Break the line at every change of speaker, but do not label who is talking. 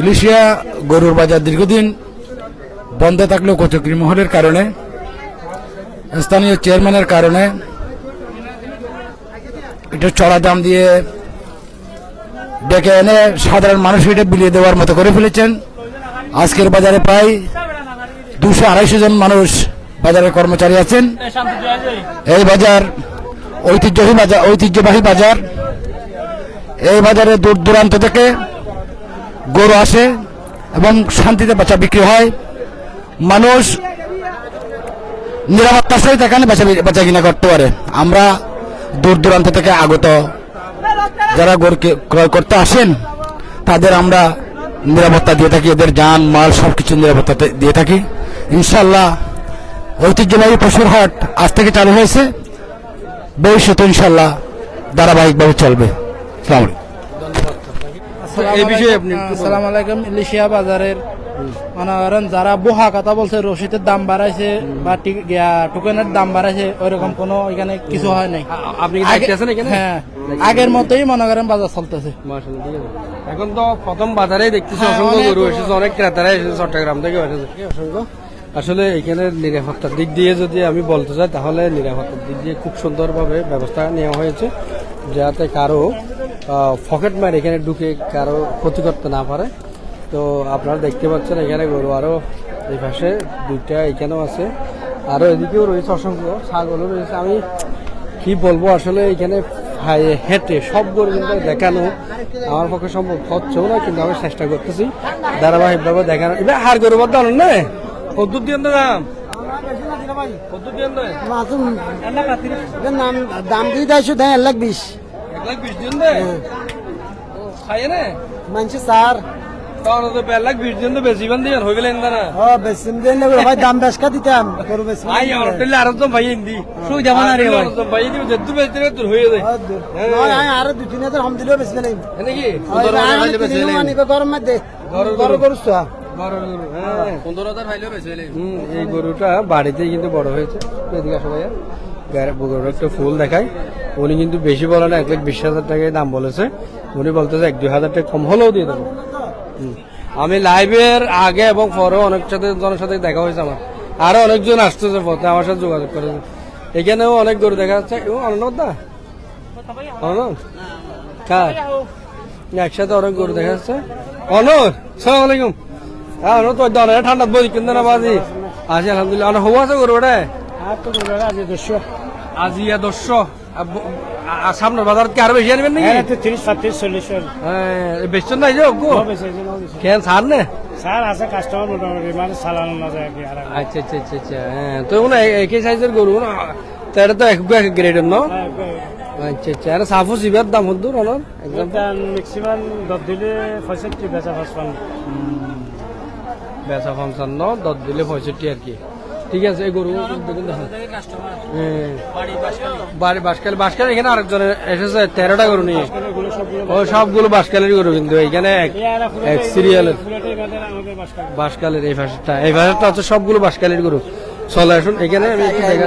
ইলিশিয়া গরুর বাজার দীর্ঘদিন বন্ধ থাকলেও কচকরি মহলের কারণে, স্থানীয় চেয়ারম্যানের কারণে। এটা চড়া দাম দিয়ে ডেকে এনে সাধারণ মানুষ এটা বিলিয়ে দেওয়ার মতো করে ফেলেছেন। আজকের বাজারে প্রায় দুশো আড়াইশো জন মানুষ বাজারে কর্মচারী আছেন। এই বাজার ঐতিহ্যবাহী বাজার ঐতিহ্যবাহী বাজার। এই বাজারে দূর দূরান্ত থেকে গরু আসে এবং শান্তিতে বাচ্চা বিক্রি হয়। মানুষ নিরাপত্তার সহিত এখানে বেচা বেচা কিনা করতে পারে। আমরা দূর দূরান্ত থেকে আগত যারা গরু ক্রয় করতে আসেন, তাদের আমরা নিরাপত্তা দিয়ে থাকি। এদের যান, মাল সব কিছু নিরাপত্তা দিয়ে থাকি। ইনশাল্লাহ ঐতিহ্যবাহী পশুর হাট আজ থেকে চালু হয়েছে। ভবিষ্যতে ইনশাল্লাহ ধারাবাহিকভাবে চলবে। সালাম
এই বিষয়ে আপনি
আসসালামু আলাইকুম ইলিশিয়া বাজারের মনে করেন যারা বোহা কথা বলছে রসিদের দাম বাড়াইছে বা টোকেনের দাম বাড়াইছে ওইরকম কোনো এখানে কিছু হয় নাই।
আপনি
হ্যাঁ আগের মতোই মনে করেন বাজার চলতেছে।
এখন তো প্রথম বাজারেই দেখতেছি
হ্যাঁ,
অসংখ্য গরু। এসেছে অনেক ক্রেতারা এসেছে চট্টগ্রাম থেকে এসেছে। অসংখ্য। আসলে এখানে নিরাপত্তার দিক দিয়ে যদি আমি বলতে চাই তাহলে নিরাপত্তার দিক দিয়ে খুব সুন্দরভাবে ব্যবস্থা নেওয়া হয়েছে যাতে কারও পকেট মার এখানে ঢুকে কারও ক্ষতি করতে না পারে। তো আপনারা দেখতে পাচ্ছেন এখানে গরু আরও এই পাশে দুইটা এখানেও আছে। আরও এদিকেও রয়েছে অসংখ্য ছাগলও রয়েছে। আমি কি বলব আসলে এখানে হাই- হেঁটে সব গরু কিন্তু দেখানো আমার পক্ষে সম্ভব হচ্ছেও না কিন্তু আমি চেষ্টা করতেছি। ধারাবাহিকভাবে দেখানো এবার হার গরু বদ্ধ আনুন না। কদ্দুর দিয়ে দাম দিয়ে
দাম দিয়ে দেয় শুধু এক লাখ বিশ।
লাখ বিশ দিন দে। খাইয়ে না।
মানছি স্যার।
তাহলে তো এক লাখ বিশ দিন তো বেশি বান দিয়ে হয়ে গেলেন না।
ও বেশি দিন না ভাই দাম বেশ কা দিতাম গরু বেশি
আই আর তেলে আর তো ভাই ইন্দি
শুই যাবা না রে ভাই।
আর তো ভাই ইন্দি যেহেতু বেশি রে তোর হয়ে যায়
আর দুই তিন হাজার হম দিলেও বেশি নেই
নাকি?
আনিবে গরম মধ্যে। গরু গরু। চা
হুম, এই গরুটা বাড়িতেই কিন্তু বড় হয়েছে। এদিকে আসো ভাইয়া। গায়ে- গরুর একটা ফুল দেখায় উনি কিন্তু বেশি বলে না এক লাখ বিশ হাজার টাকায় দাম বলেছে। উনি বলতেছে এক দুই হাজার টাকা কম হলেও দিয়ে দেবো। আমি লাইভের আগে এবং পরে অনেক সাথে জনের সাথে দেখা হয়েছে আমার। আরও অনেকজন আসতেছে পথে আমার সাথে যোগাযোগ করেছে এখানেও অনেক গরু দেখা যাচ্ছে। ও অনন্ত দা? অনন্ত কার? একসাথে অনেক গরু দেখা যাচ্ছে। অনর সালাম আলাইকুম। হ্যাঁ অনর তো দলে ঠান্ডা বই কিন্তু না বাজি? আজি আলহামদুলিল্লাহ। অনেক হওয়া আছে গরু ওটা আজি দশ সামনের বাজার কি আরও বেশি আনবেন নাকি?
তিরিশ পঁয়ত্রিশ চল্লিশ
হ্যাঁ বেশন নাই যে অগ্গু কেন ছাড় নে?
স্যার আছে কাস্টমার মোটামুটি মানে না যায়
আচ্ছা আচ্ছা আচ্ছা আচ্ছা হ্যাঁ তো মানে একই সাইজের গরু না? তো এক এক গ্রেডের ন? আচ্ছা আচ্ছা আর সাফু সিবার দাম হতো অনর একদম।
ম্যাক্সিমাম দর দিলে পঁয়ষট্টি বেচা পাঁচপান্ন।
বেচা পঞ্চান্ন দর দিলে পঁয়ষট্টি আর কি। ঠিক আছে এই গরু দেখুন হ্যাঁ। বাড়ি বাসকাল বাসকাল এখানে আরেকজনের এসেছে তেরোটা গরু নিয়ে। ও সবগুলো বাসকালের গরু কিন্তু এখানে এক- সিরিয়ালের বাসকালের এই ভাষাটা এই ভাষাটা হচ্ছে সবগুলো বাসকালের গরু। চলে আসুন এখানে আমি